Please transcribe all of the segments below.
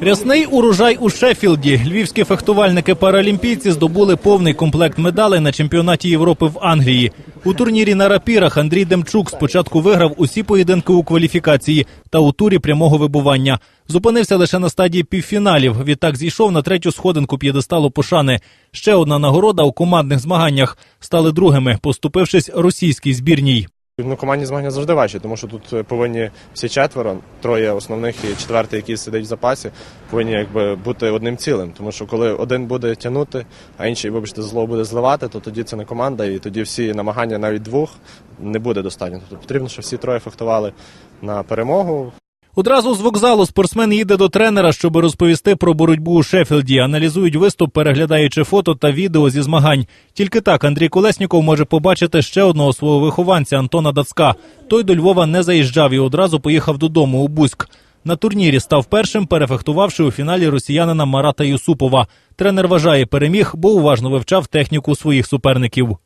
Рясний урожай у Шеффілді. Львівські фехтувальники-паралімпійці здобули повний комплект медалей на чемпіонаті Європи в Англії. У турнірі на рапірах Андрій Демчук спочатку виграв усі поєдинки у кваліфікації та у турі прямого вибування. Зупинився лише на стадії півфіналів. Відтак зійшов на третю сходинку п'єдесталу пошани. Ще одна нагорода у командних змаганнях стали другими, поступившись російській збірній. Ну, командні змагання завжди важчі, тому що тут е, повинні всі четверо, троє основних і четвертий, який сидить в запасі, повинні якби бути одним цілим. Тому що коли один буде тягнути, а інший, вибачте, зло буде зливати, то тоді це не команда, і тоді всі намагання навіть двох не буде достатньо. Тобто потрібно, щоб всі троє фехтували на перемогу. Одразу з вокзалу спортсмен їде до тренера, щоб розповісти про боротьбу у Шеффілді. Аналізують виступ, переглядаючи фото та відео зі змагань. Тільки так Андрій Колесніков може побачити ще одного свого вихованця Антона Дацка. Той до Львова не заїжджав і одразу поїхав додому у Бузьк. На турнірі став першим, перефехтувавши у фіналі росіянина Марата Юсупова. Тренер вважає, переміг, бо уважно вивчав техніку своїх суперників.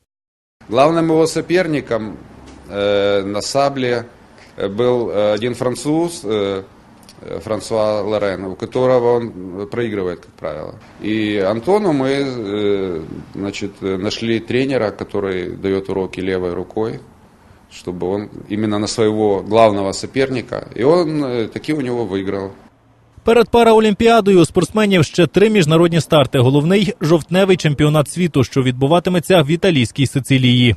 Главным его соперником э, на сабле э, был э, один француз, э, э, Франсуа Лорен, у которого он проигрывает, как правило. И Антону мы э, значит, э, нашли тренера, который дает уроки левой рукой, чтобы он именно на своего главного соперника, и он э, таки у него выиграл. Перед параолімпіадою у спортсменів ще три міжнародні старти. Головний жовтневий чемпіонат світу, що відбуватиметься в італійській Сицилії.